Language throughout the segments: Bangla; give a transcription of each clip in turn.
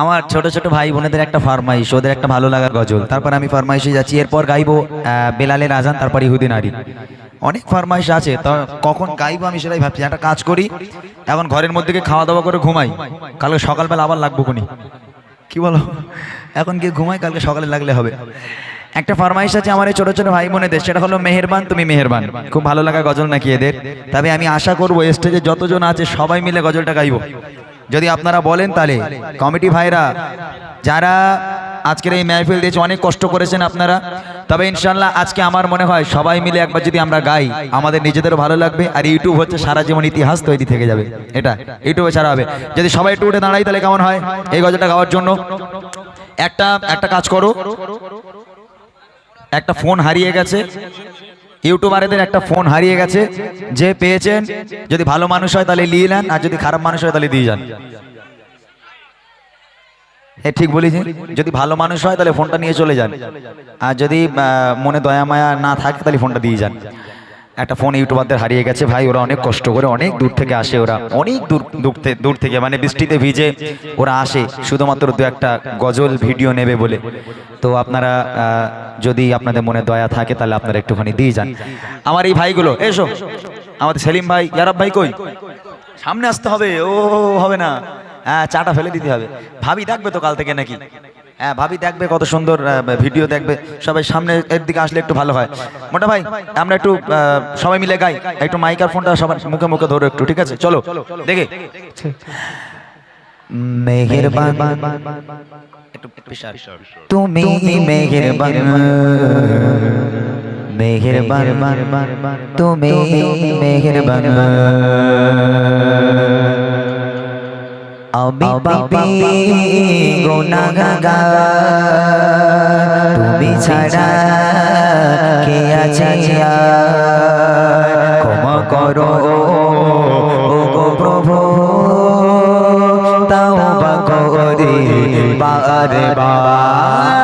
আমার ছোট ছোট ভাই বোনেদের একটা ফরমাইশ, ওদের একটা ভালো লাগার গজল। তারপর আমি ফরমাইশে যাচ্ছি, এরপর গাইবো বেলালের আজান, তারপর ইহুদিন নারী। অনেক ফরমাইশ আছে, তো কখন গাইবো আমি সেটাই ভাবছি। একটা কাজ করি, এখন ঘরের মধ্যে খাওয়া দাওয়া করে ঘুমাই। কালকে সকালবেলা আবার লাগবো কোনি কি বলো? এখন গিয়ে ঘুমাই, কালকে সকালে লাগলে হবে। একটা ফরমাইশ আছে আমার এই ছোটো ছোটো ভাই বোনেদের, সেটা হলো, মেহেরবান, তুমি মেহেরবান। খুব ভালো লাগা গজল নাকি এদের? তবে আমি আশা করব স্টেজে যতজন আছে, সবাই মিলে গজলটা গাইবো। যদি আপনারা বলেন তাহলে, কমিটি ভাইরা, যারা আজকের এই মেহফিল দিয়েছে, অনেক কষ্ট করেছেন আপনারা। তবে ইনশাল্লাহ আজকে আমার মনে হয় সবাই মিলে একবার যদি আমরা গাই, আমাদের নিজেদেরও ভালো লাগবে, আর ইউটিউব হচ্ছে সারা জীবন ইতিহাস তৈরি থেকে যাবে। এটা ইউটিউবে ছাড়া হবে। যদি সবাই একটু উঠে দাঁড়াই তাহলে কেমন হয়? এই গজলটা গাওয়ার জন্য। একটা একটা কাজ করো। একটা ফোন হারিয়ে গেছে। ইউটিউবারদের একটা ফোন হারিয়ে গেছে, যে পেয়েছেন, যদি ভালো মানুষ হয় তাহলে নিয়ে নেন, আর যদি খারাপ মানুষ হয় তাহলে দিয়ে যান। হ্যাঁ ঠিক বলেছি? যদি ভালো মানুষ হয় তাহলে ফোনটা নিয়ে চলে যান। আর যদি মনে দয়া মায়া না থাকে তাহলে ফোনটা দিয়ে যান। একটা ফোন ইউটিউবারদের হারিয়ে গেছে। ভাই, ওরা অনেক কষ্ট করে অনেক দূর থেকে আসে ওরা। অনেক দূর দূর থেকে মানে বৃষ্টিতে ভিজে ওরা আসে। শুধুমাত্র দু একটা গজল ভিডিও নেবে বলে। তো আপনারা যদি আপনাদের মনে দয়া থাকে, তাহলে আপনারা একটুখানি দিয়ে যান। আমার এই ভাইগুলো, এসো। আমাদের সেলিম ভাই, ইয়ারাব ভাই কই? সামনে আসতে হবে, ও, হবে না। হ্যাঁ চাটা ফেলে দিতে হবে। ভাবি, থাকবে তো কাল থেকে নাকি? হ্যাঁ ভাবি দেখবে কত সুন্দর ভিডিও দেখবে। সবাই সামনে এর দিকে আসলে একটু ভালো হয়। মোটা ভাই, আমরা একটু সবাই মিলে গাই। একটু মাইকার ফোনটা সবার মুখে মুখে ধরো একটু, ঠিক আছে? চলো, দেখে। মেহেরবান তুমি মেহেরবান মেহেরবান, তুমি মেহেরবান। আমি পাপি গুনাহগার তুমি ছাড়া কে আছে? ক্ষমা করো গো প্রভু। তাও বা করি বারে বার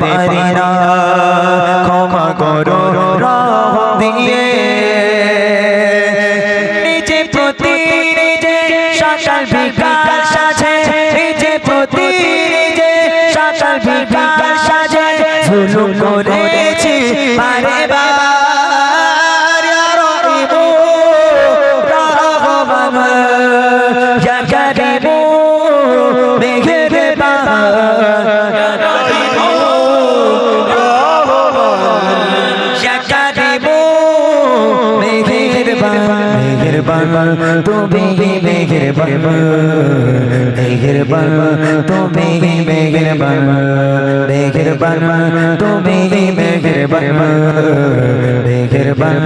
পারি ক্ষমা করো, রহম দিয়ে। নিজে প্রতি নিজে সকাল বিকাল সাজে। নিজে প্রতি নিজে সকাল বিকাল সাজে। ভুল করেছি তুমি মেহেরবান মেহেরবান তুমি মেহেরবান মেহেরবান তুমি মেহেরবান মেহেরবান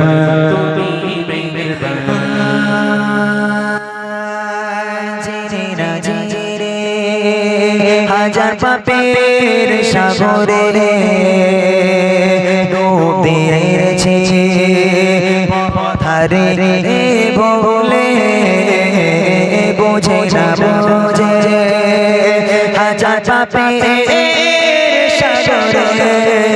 হাজার পাপের সাগরে ডুব দিয়েছে পথারে বোঝে পাপের সাগরে।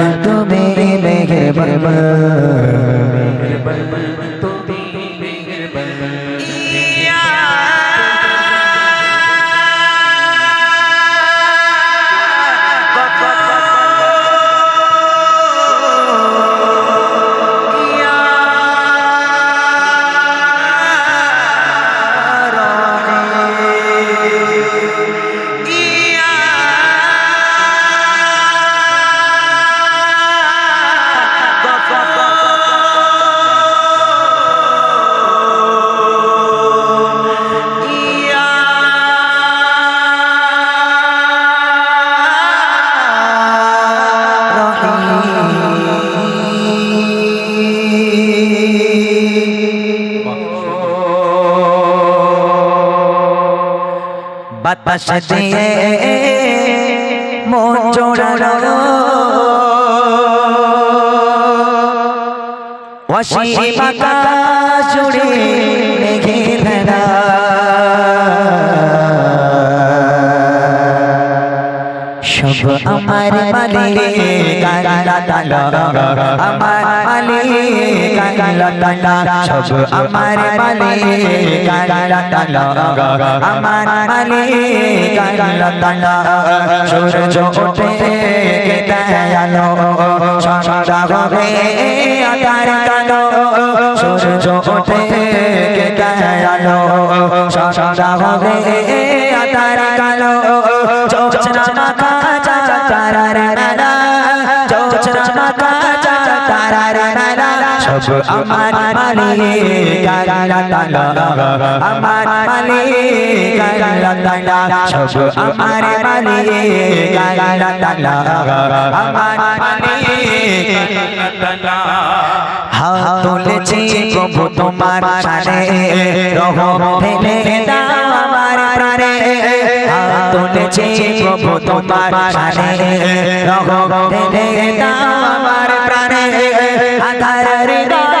বাতাস দিয়ে মন জোড়ানো অসীম আকাশ জুড়ে মেঘে ভেড়া সব আমার মালিক আমার মালিক সব আমার মালিক আমার মালিক সূর্য ওঠে কেটায়ালো সন্ধ্যা হবে আকার কালো সূর্য ওঠে কেটায়ালো সন্ধ্যা হবে সব আমার মালিক আল্লাহ তাআলা আমার মালিক আল্লাহ তাআলা সব আমার মালিক আল্লাহ তাআলা আমার মালিক হাত তুলেছি প্রভু তোমার সানে রহম ফেলে দাও আমার প্রাণে। তুলেছি প্রভু তোমার সানে রহম ফেলে দাও আমার প্রাণে। আধার হৃদয়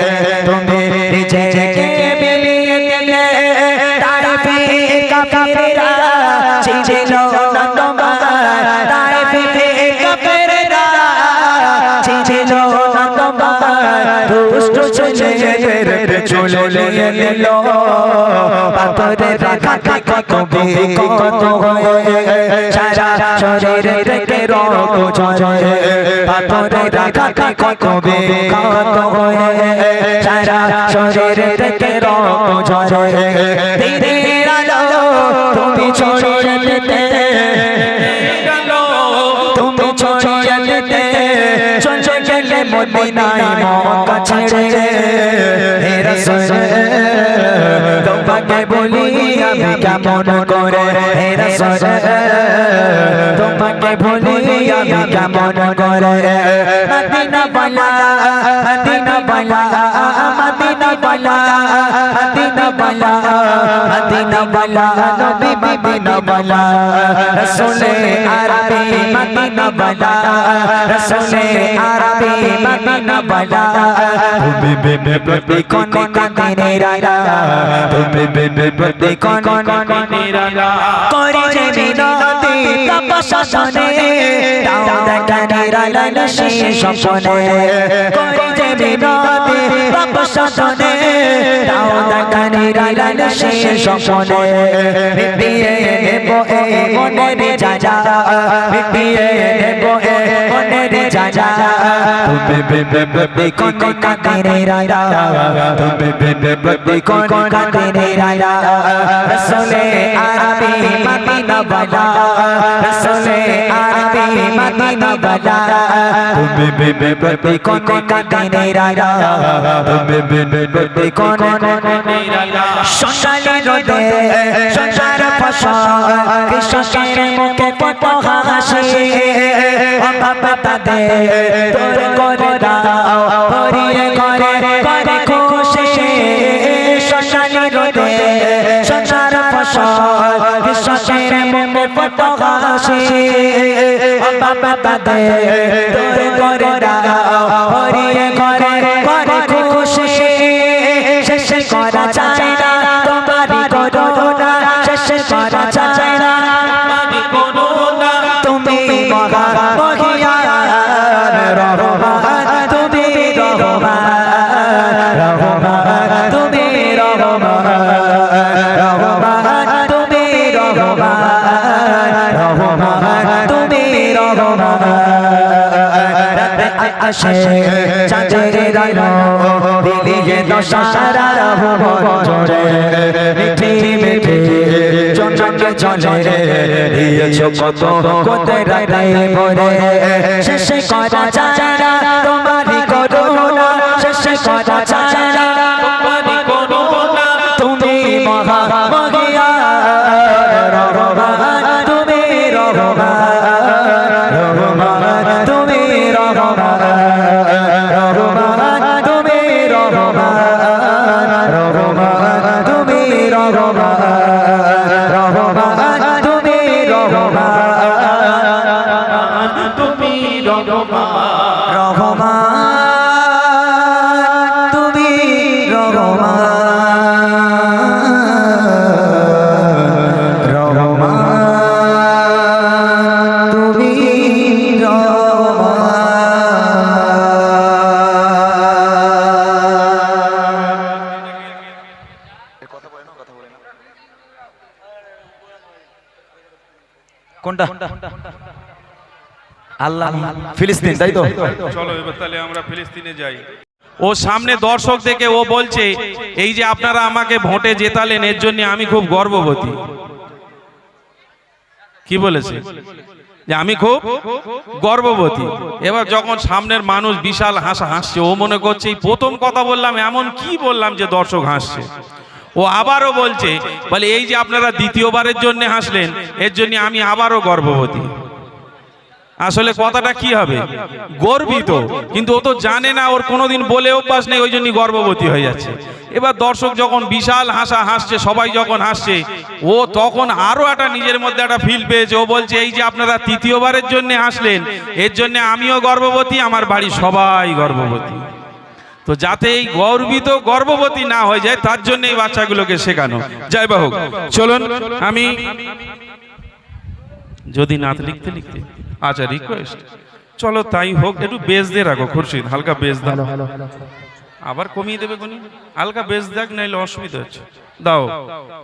চলে নিয়ে নিল পাথরের রাখা কত বিকত হয়ে, সারা শরীর থেকে রক্ত ঝরে। পাথরের রাখা কত বিকত হয়ে, সারা শরীর থেকে রক্ত ঝরে। তুমি দিতে। মদিনায় মক্কা ছেড়ে হে রাসূল তোমাকে বলি আমি কেমন করে হে রাসূল তোমাকে বলি আমি কেমন করে। মদিনা বালা মদিনা বলা বলা মদিনা বলা মদিনা বলা, নবী মদিনা বলা, রসুলে আরবি মদিনা বলা, রসুলে আরবি মদিনা বলা। তুমি বেবে বেবে কোন কোন নিরালা তুমি বেবে বেবে কোন কোন নিরালা করে যে বিনতি তপস্যা শোনে, দাও দেখা নিরালা নশি স্বপ্নে। করে যে বিনতি বাবা শোনে দাও দাকানি রাইলাল শেষ স্বপনে মিটিয়ে নেব মনের যা মিটিয়ে নেব মনের যা তুমি বেবে বেবে কোন কাঁদে রাইলা তুমি বেবে বেবে কোন কাঁদে রাইলা রসুলে আরবি মদিনা বালা রসুলে আরবি মদিনা বালা তুমি বেবে বেবে কোন কাঁদে রাইলা তুমি বেবে বেবে কোন সোনালি রোদে সোনার ফসল কৃষকের মুখে কত হাসি। অভাব তাদের তোর খুশি সোনালি রোদে সোনার ফসল কৃষকের মুখে কত হাসি। অভাব তাদের তোর করে দাও, ভরিয়ে করে করে আসে চাঁদের দিদিকে দিদিয়ে দশারা ভুবন জোরে মিঠি মিঠি চঞ্চকে চলে দিয়েছ কত কত রাতে ভরে শেষে করা চাচারা তোমারই করোনা শেষে করা যায় কোনটা? আল্লাহ ফিলিস্তিন তাই তো? চলো এবার তাহলে আমরা ফিলিস্তিনে যাই। ও সামনে দর্শক দেখে ও বলছে এই যে আপনারা আমাকে ভোটে জেতালেন এর জন্য আমি খুব গর্ববতী কি বলেছে? যে আমি খুব গর্ববতী এবার যখন সামনের মানুষ বিশাল হাসা হাসছে ও মনে করছে এই প্রথম কথা বললাম এমন কি বললাম যে দর্শক হাসছে? ও আবারও বলছে, বলে, এই যে আপনারা দ্বিতীয়বারের জন্য হাসলেন, এর জন্য আমি আবারও গর্ভবতী। আসলে কথাটা কি হবে? গর্বিত, কিন্তু ও তো জানে না, ওর কোনোদিন বলে অভ্যাস নেই, ওই জন্য গর্ভবতী হয়ে যাচ্ছে। এবার দর্শক যখন বিশাল হাসা হাসছে, সবাই যখন হাসছে, ও তখন আরও একটা নিজের মধ্যে একটা ফিল পেয়েছে। ও বলছে, এই যে আপনারা তৃতীয়বারের জন্য হাসলেন, এর জন্য আমিও গর্ভবতী, আমার বাড়ির সবাই গর্ভবতী। তো যাতে এই গর্বিত গর্ভবতী না হয়ে যায়, তার জন্য এই বাচ্চাগুলোকে শেখানো। যাই বা হোক চলুন, আমি যদি নাত লিখতে লিখতে আচ্ছা রিকোয়েস্ট চলো, তাই হোক, একটু বেজ দিয়ে রাখো, খুরশিদ, হালকা বেজ দাও। আবার কমিয়ে দেবে কোনি হালকা বেজ দেখ, নাইলে অসুবিধা হচ্ছে। দাও,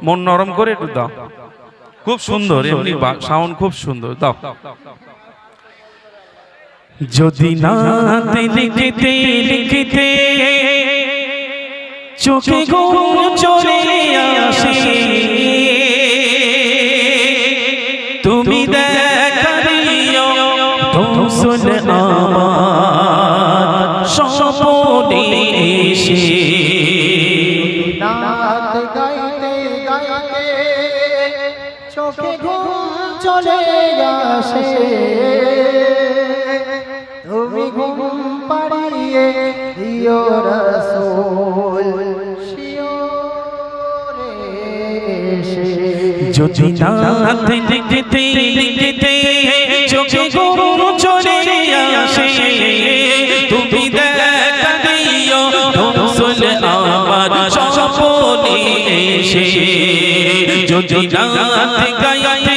মন নরম করে একটু দাও। খুব সুন্দর, এমনি সাউন্ড খুব সুন্দর। দাও। যদি নাত লিখতে লিখতে চোখে ঘুম চলে আসে। তুমি দেখা দিও দোসন আমার স্বপনে এসে। নাত গাইতে গাইতে চোখে ঘুম চলে আসে। দিও রসোল যদি নাত লিখতে লিখতে চোখে ঘুম চলে আসে, তুমি দেখা দিও দোসন আমার স্বপনে এসে যদি গাইতে গাইতে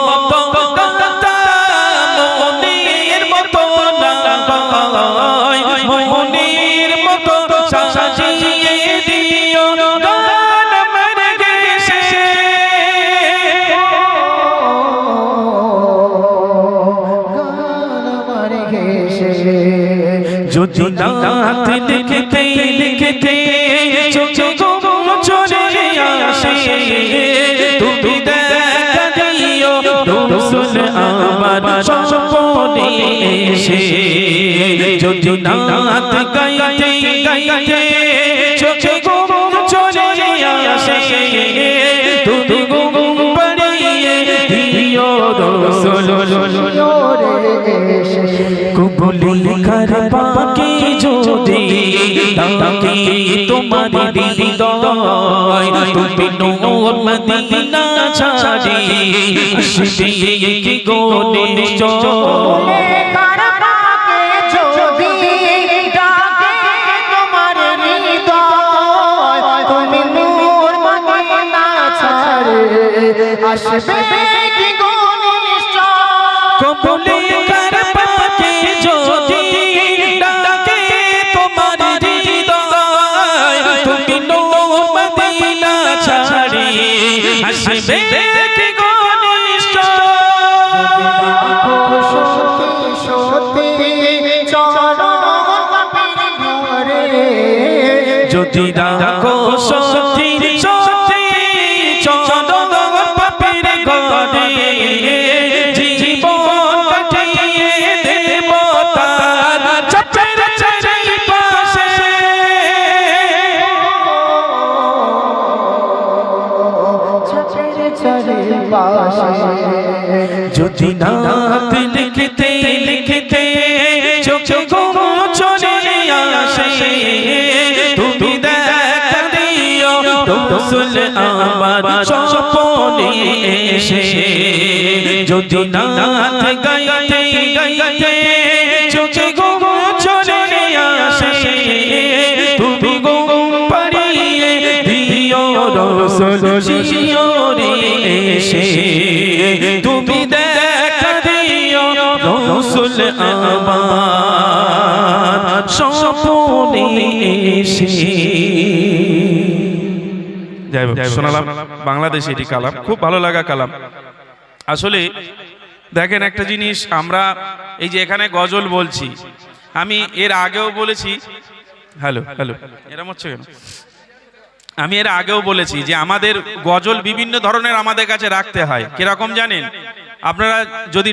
যদি নাত লিখতে লিখতে চলে আসে। তুমি দেখা দিও, রসুল আমার স্বপনে এসে। যদি নাত গাইতে গাইতে কবুলি কর পাকে যদি তাকে তোমার হৃদয় তুমি নূর মদিনা ছাড়ি আসবে কি গো নিশ্চয় তার পাকে যদি ডাকে তোমার হৃদয়, তুমি নূর মদিনা ছাড়ে, আসবে। যদি রাখো সত্যি সত্যি চন্দন পাপের ঘরে জীবন কাটিয়ে দেব চপের চারি পাশে চচের চরে পাশে যদি নাত আমার স্বপনে এসে যদি নাত গাইতে গাইতে চোখে ঘুম চলে আসে তুমি ঘুম পাড়িয়ে দিও রসুল শিওরে এসে। তুমি দেখা দিও রসুল আমার স্বপনে এসে। যাই হোক শোনালাম। বাংলাদেশে এটি কালাম খুব ভালো লাগা কালাম। আসলে দেখেন একটা জিনিস আমরা এই যে এখানে গজল বলছি আমি এর আগেও বলেছি হ্যালো হ্যালো এরম হচ্ছে কেন? আমি এর আগেও বলেছি যে আমাদের গজল বিভিন্ন ধরনের আমাদের কাছে রাখতে হয়। কীরকম জানেন? আপনারা যদি